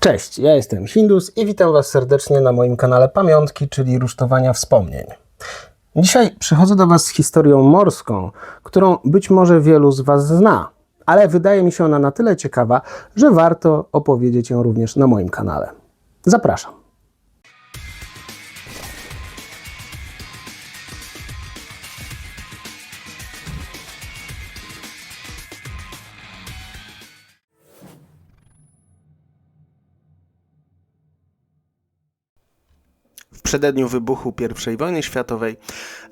Cześć, ja jestem Hindus i witam Was serdecznie na moim kanale Pamiątki, czyli rusztowania wspomnień. Dzisiaj przychodzę do Was z historią morską, którą być może wielu z Was zna, ale wydaje mi się ona na tyle ciekawa, że warto opowiedzieć ją również na moim kanale. Zapraszam. Przededniu wybuchu I wojny światowej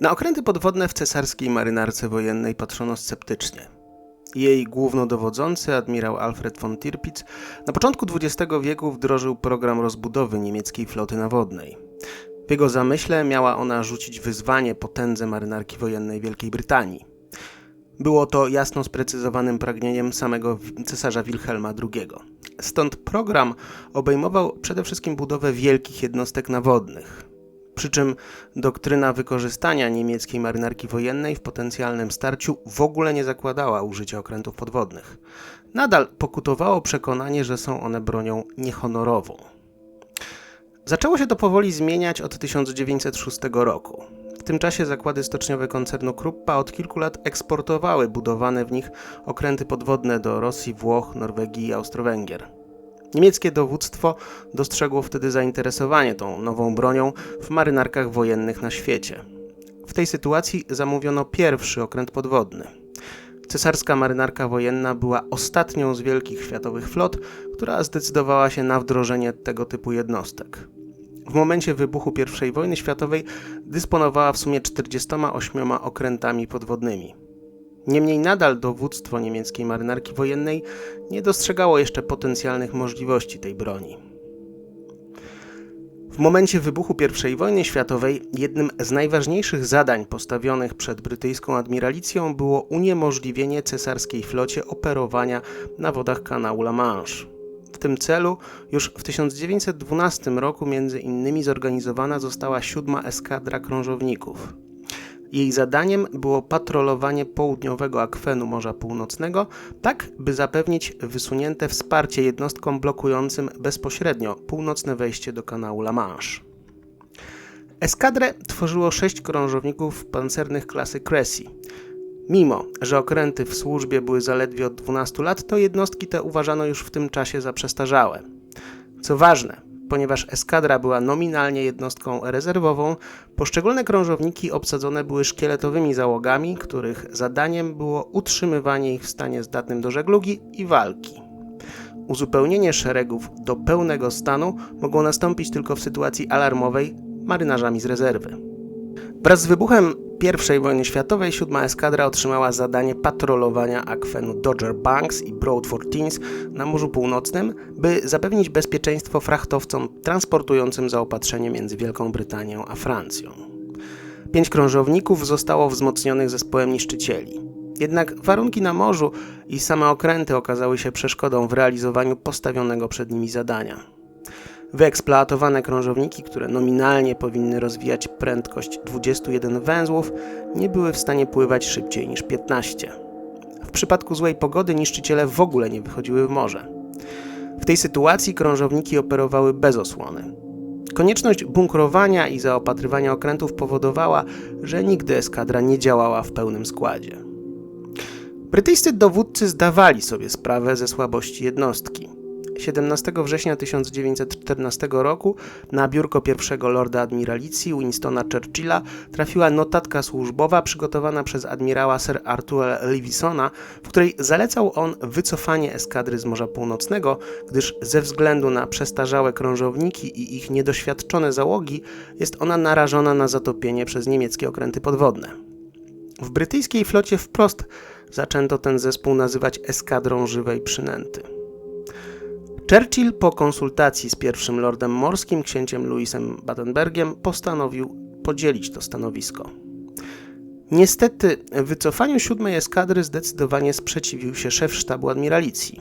na okręty podwodne w cesarskiej marynarce wojennej patrzono sceptycznie. Jej głównodowodzący, admirał Alfred von Tirpitz, na początku XX wieku wdrożył program rozbudowy niemieckiej floty nawodnej. W jego zamyśle miała ona rzucić wyzwanie potędze marynarki wojennej Wielkiej Brytanii. Było to jasno sprecyzowanym pragnieniem samego cesarza Wilhelma II. Stąd program obejmował przede wszystkim budowę wielkich jednostek nawodnych. Przy czym doktryna wykorzystania niemieckiej marynarki wojennej w potencjalnym starciu w ogóle nie zakładała użycia okrętów podwodnych. Nadal pokutowało przekonanie, że są one bronią niehonorową. Zaczęło się to powoli zmieniać od 1906 roku. W tym czasie zakłady stoczniowe koncernu Kruppa od kilku lat eksportowały budowane w nich okręty podwodne do Rosji, Włoch, Norwegii i Austro-Węgier. Niemieckie dowództwo dostrzegło wtedy zainteresowanie tą nową bronią w marynarkach wojennych na świecie. W tej sytuacji zamówiono pierwszy okręt podwodny. Cesarska marynarka wojenna była ostatnią z wielkich światowych flot, która zdecydowała się na wdrożenie tego typu jednostek. W momencie wybuchu I wojny światowej dysponowała w sumie 48 okrętami podwodnymi. Niemniej nadal dowództwo niemieckiej marynarki wojennej nie dostrzegało jeszcze potencjalnych możliwości tej broni. W momencie wybuchu I wojny światowej jednym z najważniejszych zadań postawionych przed brytyjską admiralicją było uniemożliwienie cesarskiej flocie operowania na wodach kanału La Manche. W tym celu już w 1912 roku między innymi zorganizowana została siódma eskadra krążowników. Jej zadaniem było patrolowanie południowego akwenu Morza Północnego, tak by zapewnić wysunięte wsparcie jednostkom blokującym bezpośrednio północne wejście do kanału La Manche. Eskadrę tworzyło sześć krążowników pancernych klasy Cressy. Mimo, że okręty w służbie były zaledwie od 12 lat, to jednostki te uważano już w tym czasie za przestarzałe. Co ważne, ponieważ eskadra była nominalnie jednostką rezerwową, poszczególne krążowniki obsadzone były szkieletowymi załogami, których zadaniem było utrzymywanie ich w stanie zdatnym do żeglugi i walki. Uzupełnienie szeregów do pełnego stanu mogło nastąpić tylko w sytuacji alarmowej marynarzami z rezerwy. Wraz z wybuchem I wojny światowej siódma eskadra otrzymała zadanie patrolowania akwenu Dodger Banks i Broadford Teens na Morzu Północnym, by zapewnić bezpieczeństwo frachtowcom transportującym zaopatrzenie między Wielką Brytanią a Francją. Pięć krążowników zostało wzmocnionych zespołem niszczycieli. Jednak warunki na morzu i same okręty okazały się przeszkodą w realizowaniu postawionego przed nimi zadania. Wyeksploatowane krążowniki, które nominalnie powinny rozwijać prędkość 21 węzłów, nie były w stanie pływać szybciej niż 15. W przypadku złej pogody niszczyciele w ogóle nie wychodziły w morze. W tej sytuacji krążowniki operowały bez osłony. Konieczność bunkrowania i zaopatrywania okrętów powodowała, że nigdy eskadra nie działała w pełnym składzie. Brytyjscy dowódcy zdawali sobie sprawę ze słabości jednostki. 17 września 1914 roku na biurko pierwszego lorda admiralicji Winstona Churchilla trafiła notatka służbowa przygotowana przez admirała Sir Artura Levisona, w której zalecał on wycofanie eskadry z Morza Północnego, gdyż ze względu na przestarzałe krążowniki i ich niedoświadczone załogi jest ona narażona na zatopienie przez niemieckie okręty podwodne. W brytyjskiej flocie wprost zaczęto ten zespół nazywać eskadrą żywej przynęty. Churchill po konsultacji z pierwszym lordem morskim, księciem Louisem Battenbergiem, postanowił podzielić to stanowisko. Niestety, wycofaniu siódmej eskadry zdecydowanie sprzeciwił się szef sztabu admiralicji.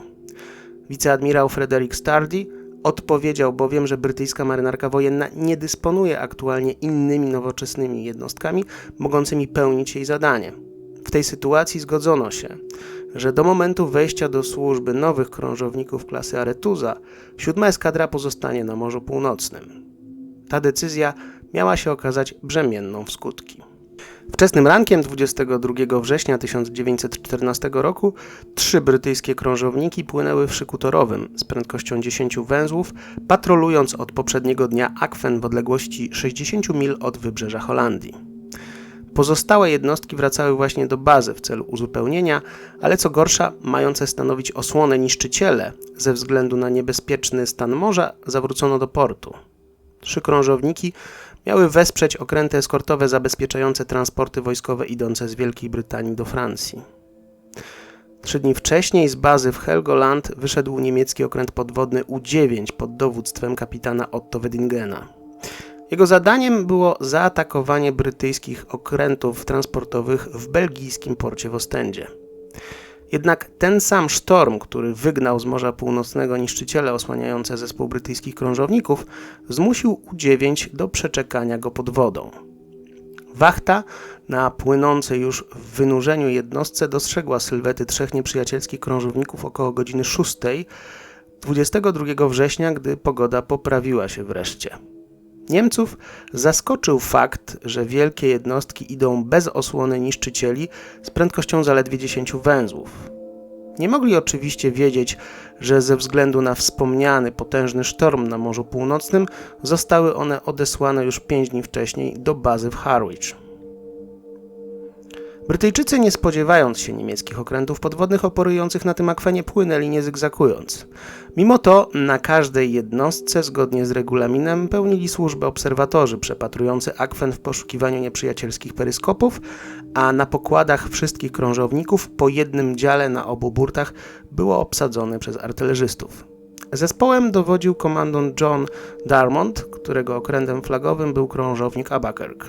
Wiceadmirał Frederick Stardy odpowiedział bowiem, że brytyjska marynarka wojenna nie dysponuje aktualnie innymi nowoczesnymi jednostkami mogącymi pełnić jej zadanie. W tej sytuacji zgodzono się, że do momentu wejścia do służby nowych krążowników klasy Aretuza siódma eskadra pozostanie na Morzu Północnym. Ta decyzja miała się okazać brzemienną w skutki. Wczesnym rankiem 22 września 1914 roku trzy brytyjskie krążowniki płynęły w szyku torowym z prędkością 10 węzłów, patrolując od poprzedniego dnia akwen w odległości 60 mil od wybrzeża Holandii. Pozostałe jednostki wracały właśnie do bazy w celu uzupełnienia, ale co gorsza, mające stanowić osłonę niszczyciele ze względu na niebezpieczny stan morza, zawrócono do portu. Trzy krążowniki miały wesprzeć okręty eskortowe zabezpieczające transporty wojskowe idące z Wielkiej Brytanii do Francji. Trzy dni wcześniej z bazy w Helgoland wyszedł niemiecki okręt podwodny U-9 pod dowództwem kapitana Otto Wedingena. Jego zadaniem było zaatakowanie brytyjskich okrętów transportowych w belgijskim porcie w Ostendzie. Jednak ten sam sztorm, który wygnał z Morza Północnego niszczyciele osłaniające zespół brytyjskich krążowników, zmusił U-9 do przeczekania go pod wodą. Wachta na płynącej już w wynurzeniu jednostce dostrzegła sylwety trzech nieprzyjacielskich krążowników około godziny 6 22 września, gdy pogoda poprawiła się wreszcie. Niemców zaskoczył fakt, że wielkie jednostki idą bez osłony niszczycieli z prędkością zaledwie 10 węzłów. Nie mogli oczywiście wiedzieć, że ze względu na wspomniany potężny sztorm na Morzu Północnym zostały one odesłane już 5 dni wcześniej do bazy w Harwich. Brytyjczycy, nie spodziewając się niemieckich okrętów podwodnych oporujących na tym akwenie, płynęli nie zygzakując. Mimo to na każdej jednostce, zgodnie z regulaminem, pełnili służbę obserwatorzy przepatrujący akwen w poszukiwaniu nieprzyjacielskich peryskopów, a na pokładach wszystkich krążowników po jednym dziale na obu burtach było obsadzone przez artylerzystów. Zespołem dowodził komandant John Darmont, którego okrętem flagowym był krążownik Abakerk.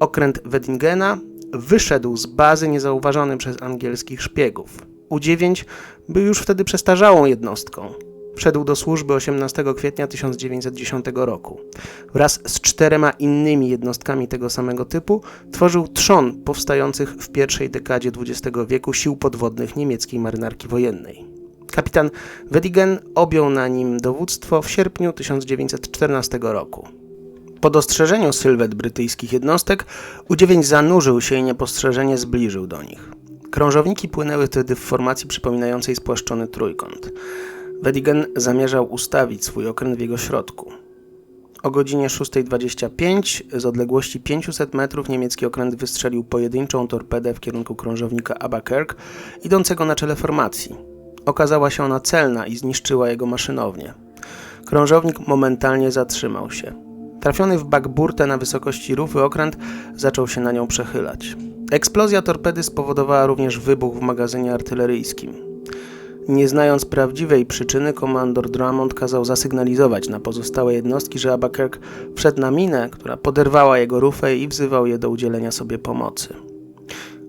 Okręt Wedingena wyszedł z bazy niezauważony przez angielskich szpiegów. U-9 był już wtedy przestarzałą jednostką. Wszedł do służby 18 kwietnia 1910 roku. Wraz z czterema innymi jednostkami tego samego typu tworzył trzon powstających w pierwszej dekadzie XX wieku sił podwodnych niemieckiej marynarki wojennej. Kapitan Wedigen objął na nim dowództwo w sierpniu 1914 roku. Po dostrzeżeniu sylwet brytyjskich jednostek, U-9 zanurzył się i niepostrzeżenie zbliżył do nich. Krążowniki płynęły wtedy w formacji przypominającej spłaszczony trójkąt. Wedigen zamierzał ustawić swój okręt w jego środku. O godzinie 6.25 z odległości 500 metrów niemiecki okręt wystrzelił pojedynczą torpedę w kierunku krążownika Abakerk, idącego na czele formacji. Okazała się ona celna i zniszczyła jego maszynownię. Krążownik momentalnie zatrzymał się. Trafiony w bakburtę na wysokości rufy okręt zaczął się na nią przechylać. Eksplozja torpedy spowodowała również wybuch w magazynie artyleryjskim. Nie znając prawdziwej przyczyny, komandor Drummond kazał zasygnalizować na pozostałe jednostki, że Abakerk wszedł na minę, która poderwała jego rufę i wzywał je do udzielenia sobie pomocy.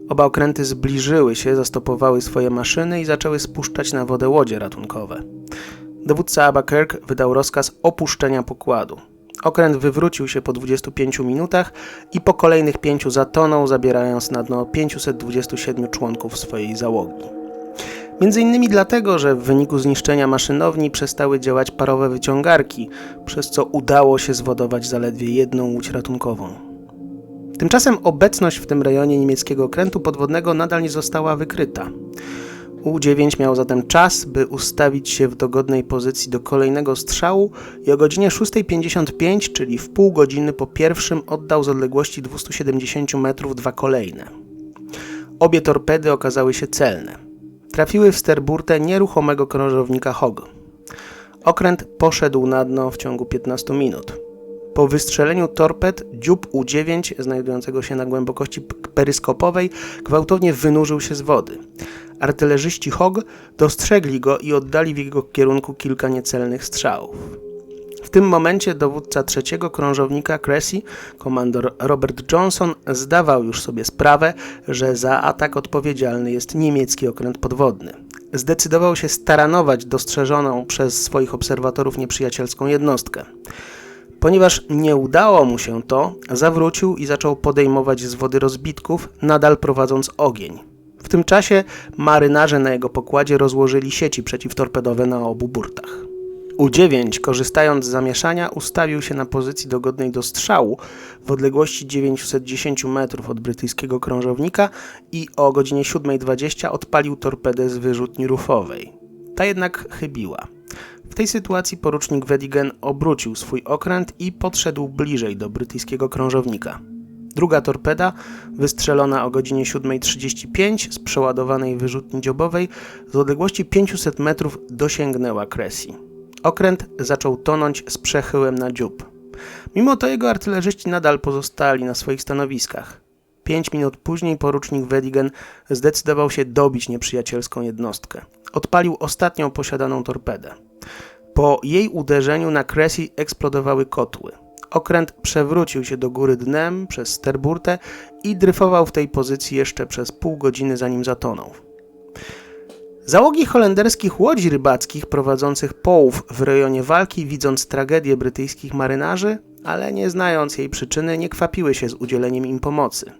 Oba okręty zbliżyły się, zastopowały swoje maszyny i zaczęły spuszczać na wodę łodzie ratunkowe. Dowódca Abakerk wydał rozkaz opuszczenia pokładu. Okręt wywrócił się po 25 minutach i po kolejnych pięciu zatonął, zabierając na dno 527 członków swojej załogi. Między innymi dlatego, że w wyniku zniszczenia maszynowni przestały działać parowe wyciągarki, przez co udało się zwodować zaledwie jedną łódź ratunkową. Tymczasem obecność w tym rejonie niemieckiego okrętu podwodnego nadal nie została wykryta. U-9 miał zatem czas, by ustawić się w dogodnej pozycji do kolejnego strzału i o godzinie 6.55, czyli w pół godziny po pierwszym, oddał z odległości 270 metrów dwa kolejne. Obie torpedy okazały się celne. Trafiły w sterburtę nieruchomego krążownika Hog. Okręt poszedł na dno w ciągu 15 minut. Po wystrzeleniu torped dziób U-9 znajdującego się na głębokości peryskopowej gwałtownie wynurzył się z wody. Artylerzyści Hogg dostrzegli go i oddali w jego kierunku kilka niecelnych strzałów. W tym momencie dowódca trzeciego krążownika Cressy, komandor Robert Johnson, zdawał już sobie sprawę, że za atak odpowiedzialny jest niemiecki okręt podwodny. Zdecydował się staranować dostrzeżoną przez swoich obserwatorów nieprzyjacielską jednostkę. Ponieważ nie udało mu się to, zawrócił i zaczął podejmować z wody rozbitków, nadal prowadząc ogień. W tym czasie marynarze na jego pokładzie rozłożyli sieci przeciwtorpedowe na obu burtach. U-9, korzystając z zamieszania, ustawił się na pozycji dogodnej do strzału w odległości 910 metrów od brytyjskiego krążownika i o godzinie 7.20 odpalił torpedę z wyrzutni rufowej. Ta jednak chybiła. W tej sytuacji porucznik Wedigen obrócił swój okręt i podszedł bliżej do brytyjskiego krążownika. Druga torpeda, wystrzelona o godzinie 7.35 z przeładowanej wyrzutni dziobowej, z odległości 500 metrów dosięgnęła Cressy. Okręt zaczął tonąć z przechyłem na dziób. Mimo to jego artylerzyści nadal pozostali na swoich stanowiskach. Pięć minut później porucznik Wedigen zdecydował się dobić nieprzyjacielską jednostkę. Odpalił ostatnią posiadaną torpedę. Po jej uderzeniu na Cressy eksplodowały kotły. Okręt przewrócił się do góry dnem przez sterburtę i dryfował w tej pozycji jeszcze przez pół godziny zanim zatonął. Załogi holenderskich łodzi rybackich prowadzących połów w rejonie walki, widząc tragedię brytyjskich marynarzy, ale nie znając jej przyczyny, nie kwapiły się z udzieleniem im pomocy.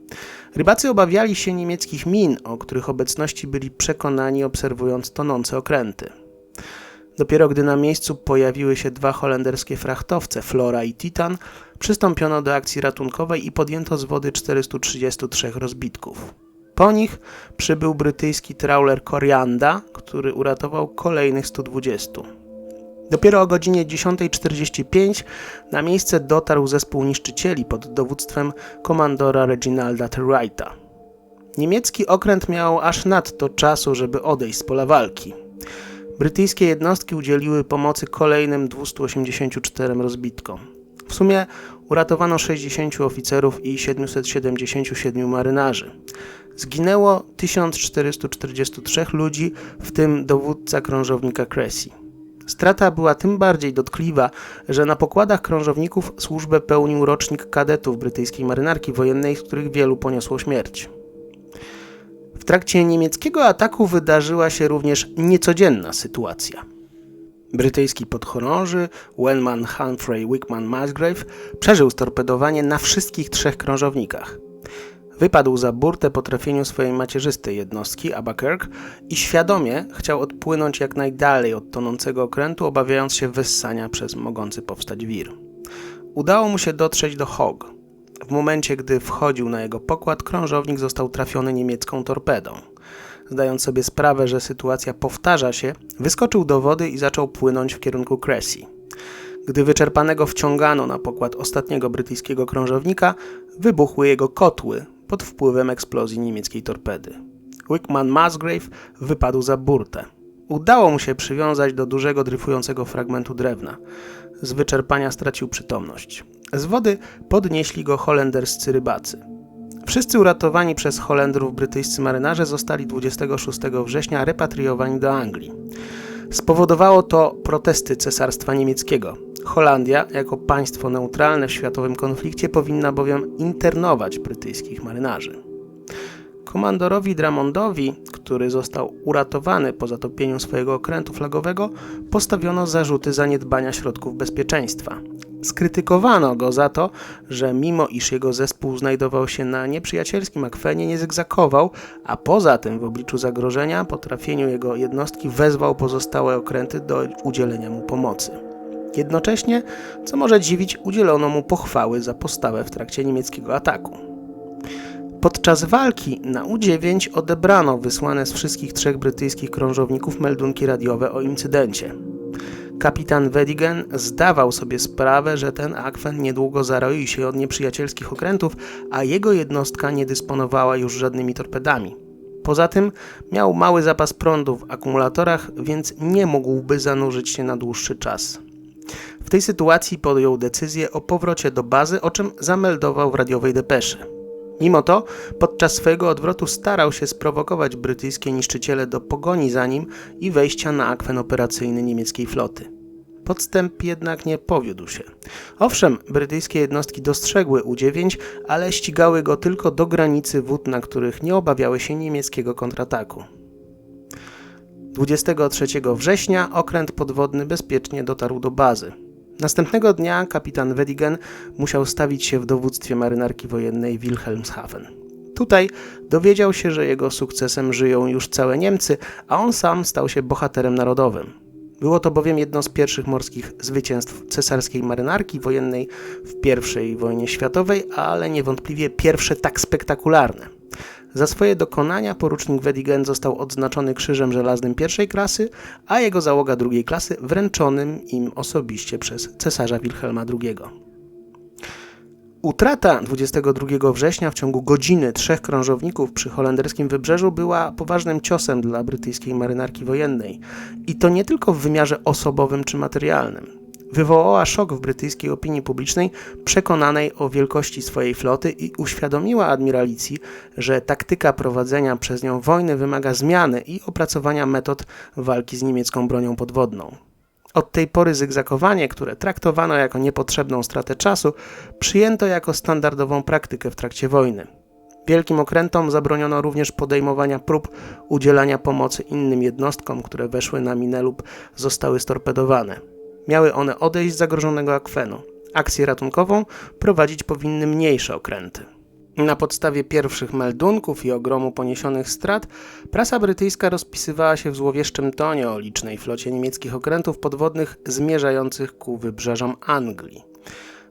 Rybacy obawiali się niemieckich min, o których obecności byli przekonani obserwując tonące okręty. Dopiero gdy na miejscu pojawiły się dwa holenderskie frachtowce, Flora i Titan, przystąpiono do akcji ratunkowej i podjęto z wody 433 rozbitków. Po nich przybył brytyjski trawler Corianda, który uratował kolejnych 120. Dopiero o godzinie 10.45 na miejsce dotarł zespół niszczycieli pod dowództwem komandora Reginalda Terwrighta. Niemiecki okręt miał aż nadto czasu, żeby odejść z pola walki. Brytyjskie jednostki udzieliły pomocy kolejnym 284 rozbitkom. W sumie uratowano 60 oficerów i 777 marynarzy. Zginęło 1443 ludzi, w tym dowódca krążownika Cressy. Strata była tym bardziej dotkliwa, że na pokładach krążowników służbę pełnił rocznik kadetów brytyjskiej marynarki wojennej, z których wielu poniosło śmierć. W trakcie niemieckiego ataku wydarzyła się również niecodzienna sytuacja. Brytyjski podchorąży Wellman Humphrey Wickman Musgrave przeżył storpedowanie na wszystkich trzech krążownikach. Wypadł za burtę po trafieniu swojej macierzystej jednostki, Abakerk, i świadomie chciał odpłynąć jak najdalej od tonącego okrętu, obawiając się wyssania przez mogący powstać wir. Udało mu się dotrzeć do Hog. W momencie, gdy wchodził na jego pokład, krążownik został trafiony niemiecką torpedą. Zdając sobie sprawę, że sytuacja powtarza się, wyskoczył do wody i zaczął płynąć w kierunku Cressy. Gdy wyczerpanego wciągano na pokład ostatniego brytyjskiego krążownika, wybuchły jego kotły, pod wpływem eksplozji niemieckiej torpedy. Wickman Musgrave wypadł za burtę. Udało mu się przywiązać do dużego dryfującego fragmentu drewna. Z wyczerpania stracił przytomność. Z wody podnieśli go holenderscy rybacy. Wszyscy uratowani przez Holendrów brytyjscy marynarze zostali 26 września repatriowani do Anglii. Spowodowało to protesty Cesarstwa Niemieckiego. Holandia, jako państwo neutralne w światowym konflikcie, powinna bowiem internować brytyjskich marynarzy. Komandorowi Dramondowi, który został uratowany po zatopieniu swojego okrętu flagowego, postawiono zarzuty zaniedbania środków bezpieczeństwa. Skrytykowano go za to, że mimo iż jego zespół znajdował się na nieprzyjacielskim akwenie, nie zygzakował, a poza tym w obliczu zagrożenia po trafieniu jego jednostki wezwał pozostałe okręty do udzielenia mu pomocy. Jednocześnie, co może dziwić, udzielono mu pochwały za postawę w trakcie niemieckiego ataku. Podczas walki na U-9 odebrano wysłane z wszystkich trzech brytyjskich krążowników meldunki radiowe o incydencie. Kapitan Wedigen zdawał sobie sprawę, że ten akwen niedługo zaroi się od nieprzyjacielskich okrętów, a jego jednostka nie dysponowała już żadnymi torpedami. Poza tym miał mały zapas prądu w akumulatorach, więc nie mógłby zanurzyć się na dłuższy czas. W tej sytuacji podjął decyzję o powrocie do bazy, o czym zameldował w radiowej depeszy. Mimo to, podczas swojego odwrotu starał się sprowokować brytyjskie niszczyciele do pogoni za nim i wejścia na akwen operacyjny niemieckiej floty. Podstęp jednak nie powiódł się. Owszem, brytyjskie jednostki dostrzegły U-9, ale ścigały go tylko do granicy wód, na których nie obawiały się niemieckiego kontrataku. 23 września okręt podwodny bezpiecznie dotarł do bazy. Następnego dnia kapitan Wedigen musiał stawić się w dowództwie marynarki wojennej Wilhelmshaven. Tutaj dowiedział się, że jego sukcesem żyją już całe Niemcy, a on sam stał się bohaterem narodowym. Było to bowiem jedno z pierwszych morskich zwycięstw cesarskiej marynarki wojennej w I wojnie światowej, ale niewątpliwie pierwsze tak spektakularne. Za swoje dokonania porucznik Wedigen został odznaczony Krzyżem Żelaznym pierwszej klasy, a jego załoga drugiej klasy wręczonym im osobiście przez cesarza Wilhelma II. Utrata 22 września w ciągu godziny trzech krążowników przy holenderskim wybrzeżu była poważnym ciosem dla brytyjskiej marynarki wojennej. I to nie tylko w wymiarze osobowym czy materialnym. Wywołała szok w brytyjskiej opinii publicznej, przekonanej o wielkości swojej floty i uświadomiła admiralicji, że taktyka prowadzenia przez nią wojny wymaga zmiany i opracowania metod walki z niemiecką bronią podwodną. Od tej pory zygzakowanie, które traktowano jako niepotrzebną stratę czasu, przyjęto jako standardową praktykę w trakcie wojny. Wielkim okrętom zabroniono również podejmowania prób udzielania pomocy innym jednostkom, które weszły na minę lub zostały storpedowane. Miały one odejść z zagrożonego akwenu. Akcję ratunkową prowadzić powinny mniejsze okręty. Na podstawie pierwszych meldunków i ogromu poniesionych strat, prasa brytyjska rozpisywała się w złowieszczym tonie o licznej flocie niemieckich okrętów podwodnych zmierzających ku wybrzeżom Anglii,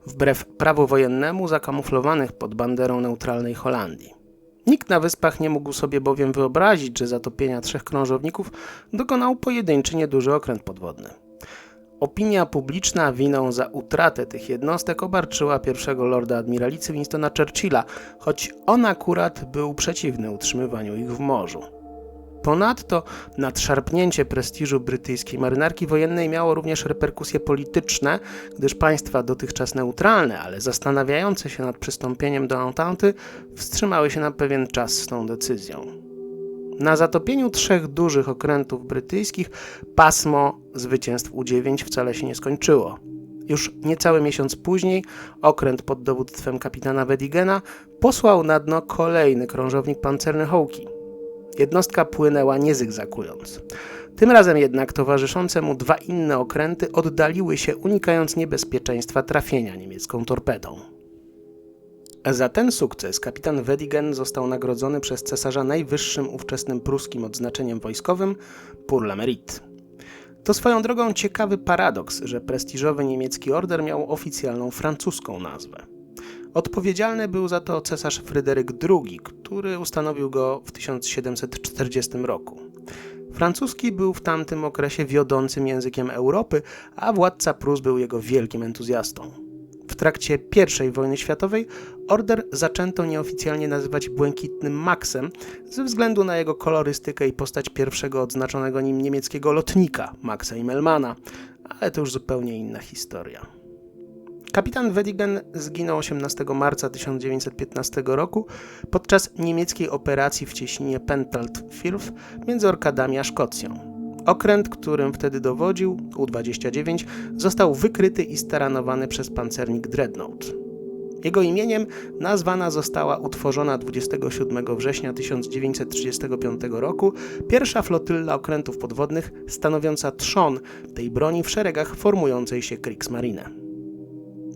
wbrew prawu wojennemu zakamuflowanych pod banderą neutralnej Holandii. Nikt na wyspach nie mógł sobie bowiem wyobrazić, że zatopienia trzech krążowników dokonał pojedynczy nieduży okręt podwodny. Opinia publiczna winą za utratę tych jednostek obarczyła pierwszego lorda admiralicy Winstona Churchilla, choć on akurat był przeciwny utrzymywaniu ich w morzu. Ponadto nadszarpnięcie prestiżu brytyjskiej marynarki wojennej miało również reperkusje polityczne, gdyż państwa dotychczas neutralne, ale zastanawiające się nad przystąpieniem do Entente wstrzymały się na pewien czas z tą decyzją. Na zatopieniu trzech dużych okrętów brytyjskich pasmo zwycięstw U-9 wcale się nie skończyło. Już niecały miesiąc później okręt pod dowództwem kapitana Wedigena posłał na dno kolejny krążownik pancerny Hołki. Jednostka płynęła nie zygzakując. Tym razem jednak towarzyszące mu dwa inne okręty oddaliły się, unikając niebezpieczeństwa trafienia niemiecką torpedą. Za ten sukces kapitan Wedigen został nagrodzony przez cesarza najwyższym ówczesnym pruskim odznaczeniem wojskowym Pour la Mérite. To swoją drogą ciekawy paradoks, że prestiżowy niemiecki order miał oficjalną francuską nazwę. Odpowiedzialny był za to cesarz Fryderyk II, który ustanowił go w 1740 roku. Francuski był w tamtym okresie wiodącym językiem Europy, a władca Prus był jego wielkim entuzjastą. W trakcie I wojny światowej order zaczęto nieoficjalnie nazywać błękitnym Maxem ze względu na jego kolorystykę i postać pierwszego odznaczonego nim niemieckiego lotnika, Maxa Immelmana, ale to już zupełnie inna historia. Kapitan Wedigen zginął 18 marca 1915 roku podczas niemieckiej operacji w cieśninie Pentaltfirth między Orkadami a Szkocją. Okręt, którym wtedy dowodził, U-29, został wykryty i staranowany przez pancernik Dreadnought. Jego imieniem nazwana została utworzona 27 września 1935 roku pierwsza flotylla okrętów podwodnych stanowiąca trzon tej broni w szeregach formującej się Kriegsmarine.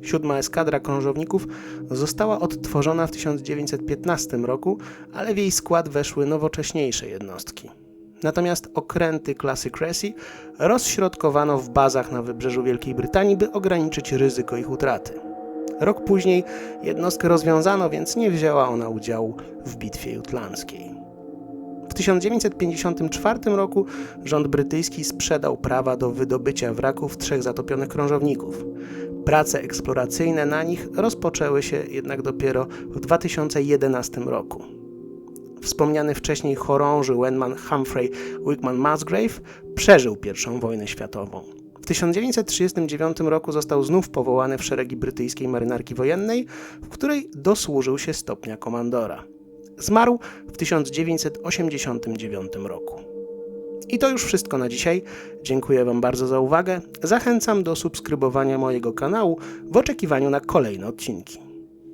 Siódma eskadra krążowników została odtworzona w 1915 roku, ale w jej skład weszły nowocześniejsze jednostki. Natomiast okręty klasy Cressy rozśrodkowano w bazach na wybrzeżu Wielkiej Brytanii, by ograniczyć ryzyko ich utraty. Rok później jednostkę rozwiązano, więc nie wzięła ona udziału w bitwie jutlandzkiej. W 1954 roku rząd brytyjski sprzedał prawa do wydobycia wraków trzech zatopionych krążowników. Prace eksploracyjne na nich rozpoczęły się jednak dopiero w 2011 roku. Wspomniany wcześniej chorąży Wenman Humphrey Wickman Musgrave przeżył I wojnę światową. W 1939 roku został znów powołany w szeregi brytyjskiej marynarki wojennej, w której dosłużył się stopnia komandora. Zmarł w 1989 roku. I to już wszystko na dzisiaj. Dziękuję Wam bardzo za uwagę. Zachęcam do subskrybowania mojego kanału w oczekiwaniu na kolejne odcinki.